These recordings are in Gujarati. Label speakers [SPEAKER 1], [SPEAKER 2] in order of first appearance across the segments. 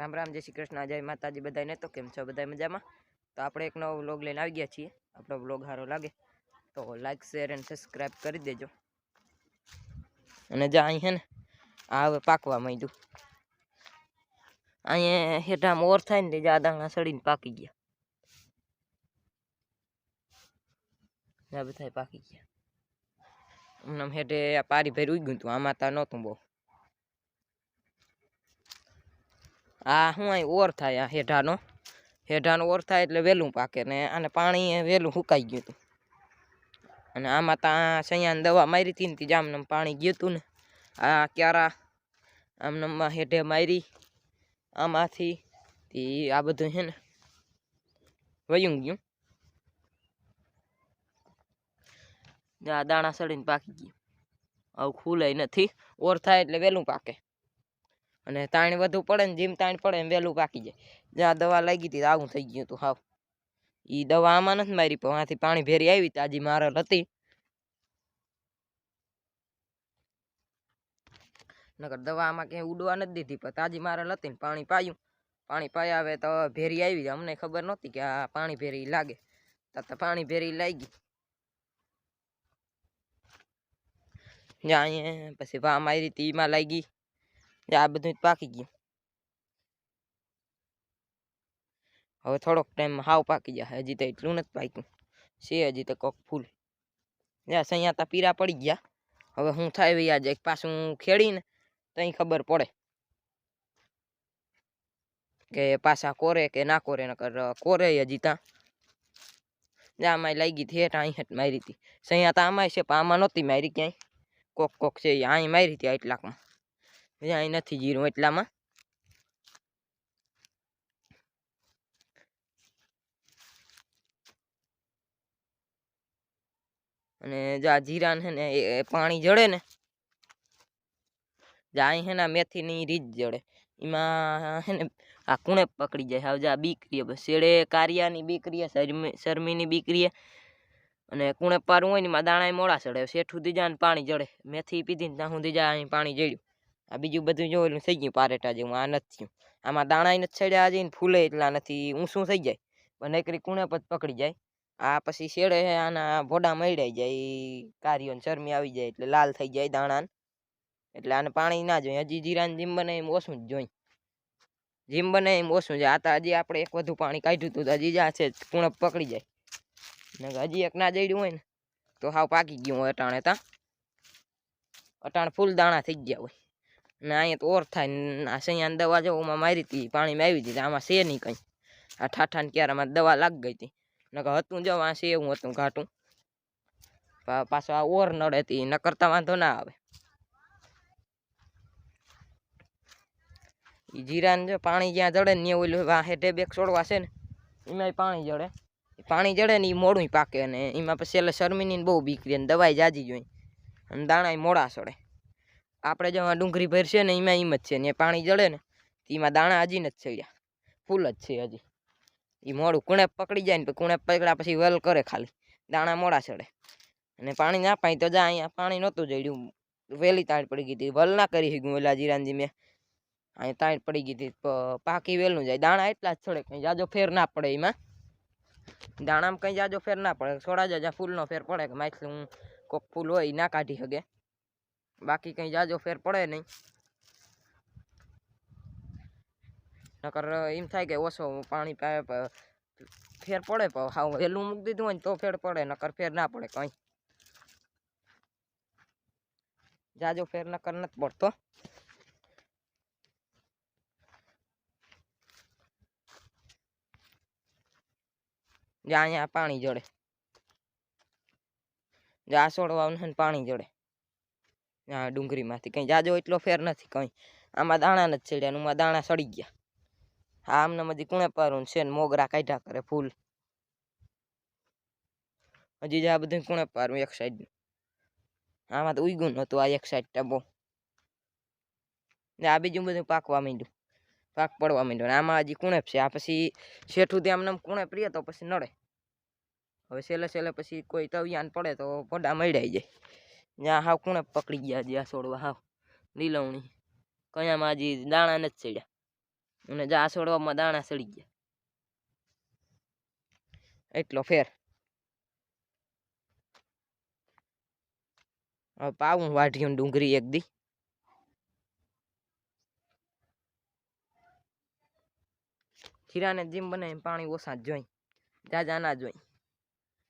[SPEAKER 1] રામ રામ, જય શ્રી કૃષ્ણ, જય માતાજી બધાને તો કેમ છો? બધા મજામાં? તો આપણે એક નવો વ્લોગ લઈને આવી ગયા છીએ. આપણો વ્લોગ સારો લાગે તો લાઈક શેર એન્ડ સબસ્ક્રાઈબ કરી દેજો. અને જ્યાં અહીં છે ને, આ હવે પાકવા માંડ્યું. અહીંયા હેઠા ઓર થાય ને જ્યાં દાણા સડીને પાકી ગયા. બધા પાકી ગયા. હેઠે આ પારી ભેર ઉગ્યું હતું આમાં તા નહોતું બહુ. આ શું અહીં ઓર થાય આ હેઢાનો. હેઢાનો ઓર થાય એટલે વહેલું પાકે ને આને પાણી વહેલું સુકાઈ ગયું હતું અને આમાં ત્યાં સૈયાને દવા મારી હતી ને તે જામનમ પાણી ગયું હતું ને, આ ક્યારા આમનમમાં હેઢે મારી, આમાંથી તે આ બધું છે ને વયું ગયું. દાણા સડીને પાકી ગયું. આવું ખુલે નથી, ઓર થાય એટલે વહેલું પાકે. અને તાણ વધુ પડે ને જેમ તાણ પડે એમ વહેલું પાકી જાય. જ્યાં દવા લાગી હતી આવું થઈ ગયું હતું હાવ. એ દવા આમાં નથી મારી, પણ આથી પાણી ભેરી આવી તાજી મારેલ હતી. નકર દવા આમાં ક્યાંય ઉડવા નથી દીધી, પણ તાજી મારેલ હતી ને પાણી પાયું. પાણી પાયા હવે તો ભેરી આવી અમને ખબર નહોતી કે આ પાણી ભેરી લાગે. તો પાણી ભેરી લાગી. જ્યાં અહીંયા પછી વામ મારી રીતે એમાં લાગી. આ બધું પાકી ગયું. હવે થોડોક ટાઈમ હાવ પાકી જાય હજી તો એટલું નથી પાક્યું. છે હજી તો કોક ફૂલ. જ્યાં અહીંયા તા પીરા પડી ગયા. હવે હું થાય ભાઈ આજે? પાછું ખેડીને તઈ ખબર પડે. કે પાછા કોરે કે ના કોરે? નકર કોરે હજી ત્યાં આમાં લાગી હતી હેઠ અહીં હેઠ મારી હતી સૈયા તા આમાં છે, પણ આમાં નહોતી મારી ક્યાંય. કોક કોક છે અહીં મારી હતી એટલાકમાં. અહીં નથી જીરું એટલામાં. અને જા જીરા ને એ પાણી જડે ને, જા અહીં છે ને આ મેથીની રીત જડે એમાં હે ને આ કુણે પકડી જાય. હવે જા બીકરીએ, બસ શેડે કારિયાની બીકરીએ, શરમી, શરમીની બીકરીએ અને કુણે પારું હોય ને એમાં દાણા મોડા ચડે. શેઠ સુધી જાય ને પાણી જડે મેથી પીધી ને ત્યાં સુધી જાય પાણી જડ્યું આ બીજું બધું જો થઈ ગયું પારેટા જેવું, આ નથી આમાં દાણા નથી છેડ્યા હજી ને ફૂલે એટલા નથી. ઊંસું થઈ જાય? પણ એકરી કુણે પદ પકડી જાય. આ પછી શેડે આના ભોડા મળી જાય કારીઓ ચરમી આવી જાય એટલે લાલ થઈ જાય દાણા એટલે આને પાણી ના જોઈએ. હજી જીરાને જીમ બને એમ ઓછું જ જોઈએ. જીમ બને એમ ઓછું જાય આ તો હજી આપણે એક વધુ પાણી કાઢ્યું હતું તો હજી જા છે કુણપ પકડી જાય. હજી એક ના જડ્યું હોય ને, તો હાવ પાકી ગયું હોય અટાણે તા. અટાણ ફૂલ દાણા થઈ ગયા હોય. ને અહીંયા તો ઓર થાય ને આ સૈયાને દવા જો ઓમાં મારી હતી, પાણીમાં આવી હતી આમાં છે નહીં કંઈ. આ ઠાઠા ને ક્યારામાં દવા લાગી ગઈ હતી. નકર હતું જો, આ છે એવું હતું ઘાટું. પાછો આ ઓર નડે હતી ન કરતા વાંધો ના આવે. ઈ જીરાને જો પાણી જ્યાં જડે ને ત્યાં ઓલું આ હેઠે બેક છોડવા છે ને, એમાંય પાણી જડે. પાણી જડે ને એ મોડું પાકે ને, એમાં પછી એટલે શરમીની બહુ બીકરી અને દવાઈ જાજી જોઈ. અને દાણા મોડા સડે. આપણે જેમાં ડુંગળી ભરશે ને એમાં એમ જ છે, ને પાણી જળે ને એમાં દાણા હજી નથી ચડ્યા ફૂલ જ છે હજી. એ મોડું કુણે પકડી જાય ને કુણે પકડ્યા પછી વેલ કરે ખાલી. દાણા મોડા ચડે. અને પાણી ના પાઈ તો જા, અહીંયા પાણી નહોતું જડ્યું. વહેલી તાણ પડી ગઈ હતી. વલ ના કરી શક્યું ઓલા જીરાનજી મેં. અહીં તાણ પડી ગઈ હતી. પાકી વહેલું જાય. દાણા એટલા જ ચડે. કંઈ જાજો ફેર ના પડે એમાં. દાણામાં કંઈ જાજો ફેર ના પડે. છોડા જાજા, ફૂલનો ફેર પડે કે માછલું કોક ફૂલ હોય એ ના કાઢી શકે. બાકી કંઈ જાજો ફેર પડે નહીં. નકર એમ થાય કે ઓછો પાણી ફેર પડે પણ હાવ વહેલું મૂકી દીધું હોય ને તો ફેર પડે, નકર ફેર ના પડે કંઈ. જાજો ફેર નકર નથી પડતો. જ્યાં અહીંયા પાણી જડે. જ્યાં છોડવાનું છે ને પાણી જડે. આ ડુંગળીમાંથી કંઈ જાજો એટલો ફેર નથી કંઈ. આમાં દાણા નથી ચડ્યા ઉમાં દાણા સડી ગયા. હા, આમને મજી કુણે પારું છે ને મોગરા કાઢ્યા કરે ફૂલ. હજી આ બધું કુણે પારું એક સાઈડ આમાં તો ઉગ્યું નહોતું આ એક સાઈડ ટબો ને આ બીજું બધું પાકવા માંડ્યું. પાક પડવા માંડ્યો આમાં હજી કુણેપ છે. આ પછી શેઠું ત્યાં આમને કુણે પ્રિય તો પછી નડે. હવે છેલ્લે છેલ્લે પછી કોઈ તવિયાન પડે તો પોડા મળી જાય. જ્યાં હાવ કુણે પકડી ગયા જ્યાં છોડવા, હાવ. લીલવણી. કયામાં હજી દાણા નથી ચડ્યા. અને જ્યાં છોડવામાં દાણા ચડી ગયા. એટલો ફેર. હવે પાવું વાઢ્યું ડુંગળી એક દી. ખીરાને જીમ બનાવીને પાણી ઓછા જ જોઈ. જાજા ના જોઈ.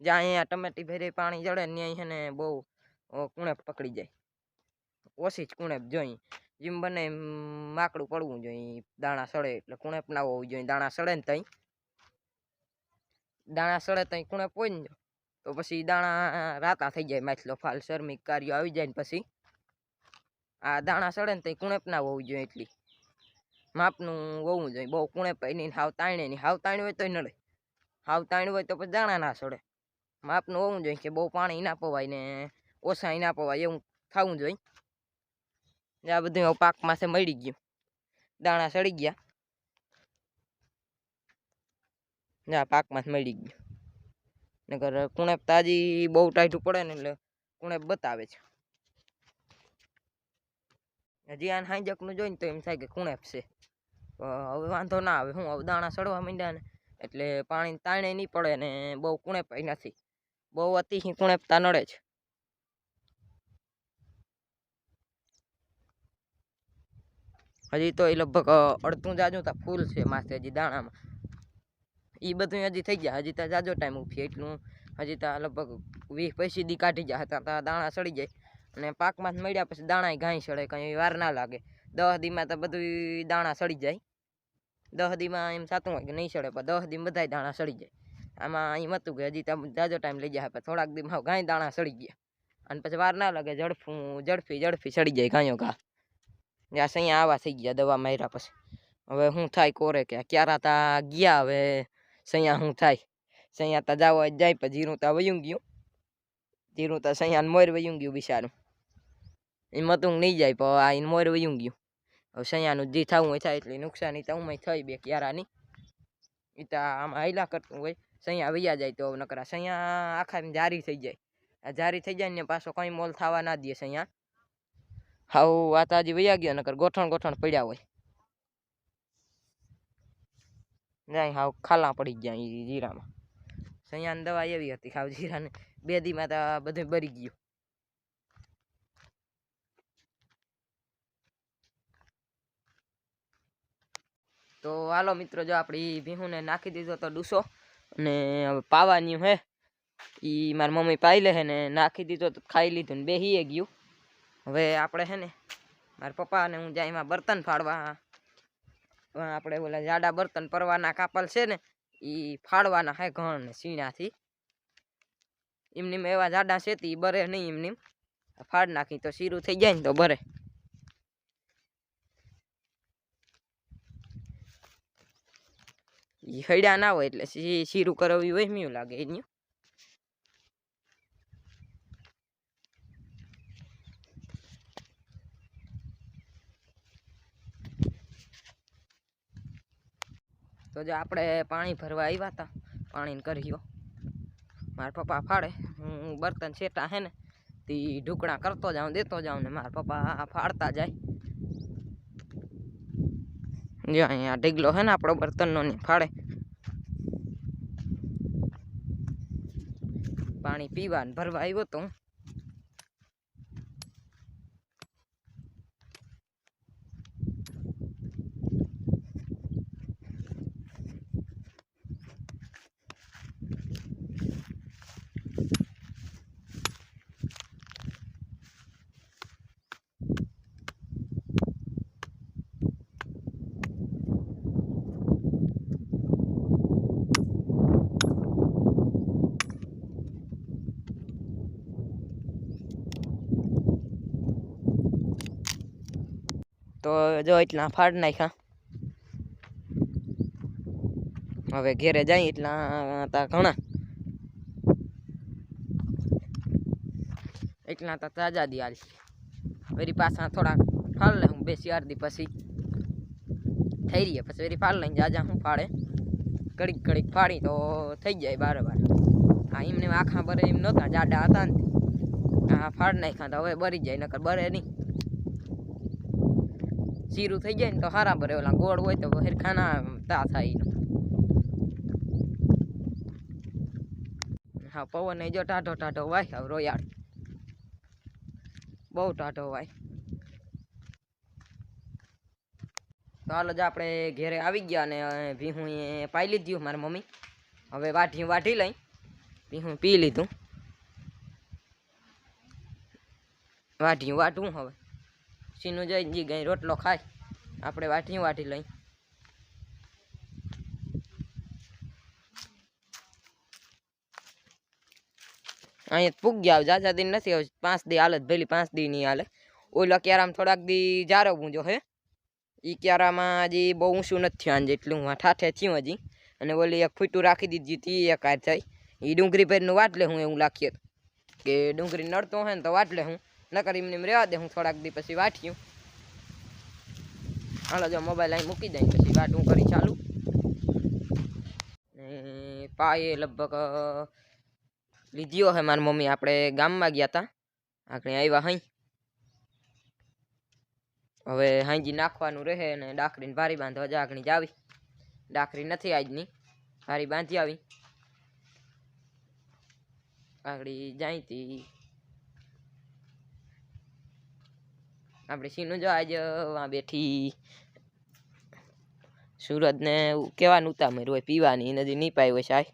[SPEAKER 1] જ્યાં અહીંયા ટમેટી ભેરે પાણી જડે ને ને બહુ કુણેપ પકડી જાય. ઓછી જ કુણેપ જોઈ. જેમ બને માકડું પડવું જોઈએ દાણા સડે એટલે કુણેપ ના હોવું જોઈએ દાણા સડે ને તઈ. દાણા સડે તઈ કુણેપ હોય ને તો પછી દાણા રાતા થઈ જાય માછલો ફાલ શર્મિક કાર્યો આવી જાય ને પછી. આ દાણા સડે ને તઈ કુણેપ ના હોવું જોઈએ એટલી. માપનું હોવું જોઈએ બહુ કુણે નહીં હાવ તાણે નહીં. હાવ તાણી હોય તોય નડે. હાવ તાણ્યું હોય તો પછી દાણા ના સડે. માપનું હોવું જોઈએ કે બહુ પાણી ના પવાય ને ઓછા ના પવાય એવું થવું જોઈએ. ને આ બધું હવે માસે મળી ગયું. દાણા સડી ગયા. ને આ પાકમાં મળી ગયું. નગર કુણેપ તાજી બહુ ટાઈટું પડે ને એટલે કુણેપ બતાવે છે. હજી આને હાંજકનું જોઈને તો એમ થાય કે કુણેપ છે. હવે વાંધો ના આવે. હું હવે દાણા સડવા માંડ્યા ને એટલે પાણી તાણે નહીં પડે ને બહુ કુણેપાય નથી. બહુ અતિ કુણેપતા નડે છે. હજી તો એ લગભગ અડધું જાજુ તા ફૂલ છે માથે હજી દાણામાં. એ બધું હજી થઈ ગયા, હજી તો જાજો ટાઈમ ઉઠી એટલું. હજી તો લગભગ વીસ પૈસી દી કાઢી જાય હતા ત્યાં દાણા સડી જાય. અને પાકમાં મળ્યા પછી દાણા ઘાઈ સડે, કંઈ વાર ના લાગે. દસ દીમાં તો બધું દાણા સડી જાય. દસ દીમાં એમ સાતું હોય કે નહીં સડે, પણ દસ દીમાં બધાય દાણા સડી જાય. આમાં એમ હતું કે હજી તો જાજો ટાઈમ લઈ જાય થોડાક દીમાં ગાય દાણા સડી ગયા. અને પછી વાર ના લાગે, ઝડફું, ઝડફી ઝડફી સડી જાય ગાયો ઘા. જ્યાં અહીંયા આવા થઈ ગયા દવા માર્યા પછી. હવે શું થાય કોરે કે? ક્યારા તા ગયા હવે સૈયા શું થાય? સૈયા તા જાવ જાય પછી જીરું તા વયું ગયું. જીરું તા સૈયાને મોર વયું ગયું બિચારું. એ મતું નહીં જાય પણ આ એને મોર વયું ગયું. હવે સૈયાનું જે થવું હોય થાય એટલે નુકસાની તો હું થઈ બે ક્યારાની એ તો આમ હાઈલા કરતું હોય. સૈયા વૈયા જાય તો નકરા સૈયા આખા જારી થઈ જાય. આ જારી થઈ જાય ને પાછો કંઈ મોલ થવા ના દે સૈયા. હાવ વાત આજે વૈયા ગયા, નકર ગોઠણ ગોઠણ પડ્યા હોય. જાય હાવ ખાલા પડી ગયા ઈ જીરામાં. સૈયાની દવા એવી હતી હાવ જીરાને. બે દીમાં તો બધું બરી ગયું. તો હાલો મિત્રો, જો આપણી ભીહુને નાખી દીધો તો ડૂસો. અને હવે પાવાની હે. ઈ મારી મમ્મી પાઈ લે ને નાખી દીધો તો ખાઈ લીધું ને બેહીએ ગયું. હવે આપણે હે ને, મારા પપ્પા અને હું જાય એમાં બર્તન ફાડવા આપણે ઓલા જાડા બર્તન પરવાના કાપલ છે ને એ ફાડવાના હે ઘણ ને સીણાથી. એમની એવા જાડા છે તે બરે નહીં એમની. ફાડ નાખી તો શીરું થઈ જાય ને તો બરે. હૈડા ના હોય એટલે શીરું કરવું હોય મ્યું લાગે એનું. તો જો આપણે પાણી ભરવા આવ્યા હતા, પાણીને કર્યો મારા પપ્પા ફાડે, હું બર્તન છેટા હે ને, તે ઢુકડા કરતો જાઉં, દેતો જાઉં ને મારા પપ્પા ફાડતા જાય. જો અહીંયા ઢીગલો હે ને આપણો બર્તનનો ને ફાડે. પાણી પીવા ને ભરવા આવ્યો તો હું. તો જો એટલા ફાડ નાખ્યા. હવે ઘેરે જાય એટલા તા ઘણા. એટલા તા તાજા દી વળી પાછા થોડા ફાળ લે હું બે ચાર પછી. થઈ રહી પછી વળી ફાળ લઈને જાજા હું ફાળે ઘડીક ઘડીક ફાડી તો થઈ જાય બારે બાર. આ એમને આખા બરે એમ નહોતા, જાડા હતા ને. હા, ફાડ નાખ્યા તો હવે બરી જાય, નકર બરે નહીં. શીરું થઈ જાય ને તો હારા ભરે ઓલા ગોળ હોય તો હેરખાના તા થાય હા પવન એ જો ટાઢો ટાઢો વાય રોયાળ. બહુ ટાઢો વાય. તો હાલો જ આપણે ઘેરે આવી ગયા અને ભીહું એ પાઈ લીધું મારી મમ્મી. હવે વાઢી વાઢી લઈ. ભીહું પી લીધું. વાઢી વાટવું હવે. સીનું જઈ જી ગઈ રોટલો ખાય. આપણે વાઢી વાઢી લઈ અહીંયા પૂગ ગયા જાજા દિન નથી હવે પાંચ દી હાલત ભેલી, પાંચ દી ની હાલે. ઓલા ક્યારામાં થોડાક દી જારવવું જો હે. ઈ ક્યારામાં હજી બહુ ઊંચું નથી થયું જેટલું હું ઠાઠે થયું હજી. અને ઓલી એક ફૂટું રાખી દીધી તી એક હાર થાય એ ડુંગળી પેરનું વાટ લે હું એવું લાખીએ તો. કે ડુંગળી નડતો હોય ને તો વાટ લે હું. નકર એમને એમ રહેવા દે, હું થોડાક દી પછી વાટ્યું હાલો, જો મોબાઈલ અહીં મૂકી દઈ પછી વાટું કરી ચાલુ. પાયે લગભગ લીધીઓ હે મારી મમ્મી. આપણે ગામમાં ગયા હતા આપણે આવ્યા હઈ. હવે હાંજી નાખવાનું રહે અને ડાકરીને ભારી બાંધવા જાગણી જાવી ડાકરી નથી આજની. ભારી બાંધી આવી. આગળ જાય આપણે સીનું જો આજ વાં બેઠી સુરતને કેવાનું ઉતામર હોય, પીવાની નદી નહીં પાઈ હોય સાહેબ.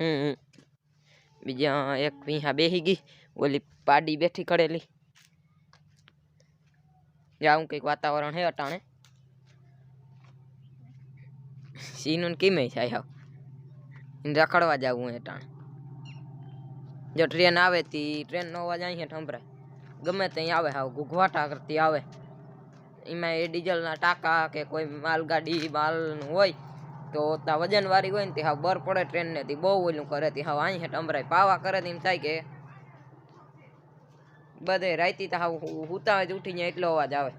[SPEAKER 1] હમ. બીજા એક વિહા બેહી ગઈ, ઓલી પાડી બેઠી કરેલી. જાઉં કંઈક વાતાવરણ હે અટાણે. સીનું કેમે થાય હાવ રખડવા જવું અટાણે. જો ટ્રેન આવે તી, ટ્રેન નો અવાજ અહીં સંભળાય ગમે ત્યાં આવે, હાવ ઘૂઘવાટા કરતી આવે. એમાં એ ડીઝલના ટાંકા કે કોઈ માલગાડી માલનું હોય, તો ત્યાં વજનવાળી હોય ને તે હાવ બર પડે ટ્રેનને, તે બહુ ઓલું કરે, તે હાવ અહીં સંભળાય પાવા કરે એમ થાય કે, બધે રાયતી તો હાવ હુતા જ ઉઠીને એટલો અવાજ આવે.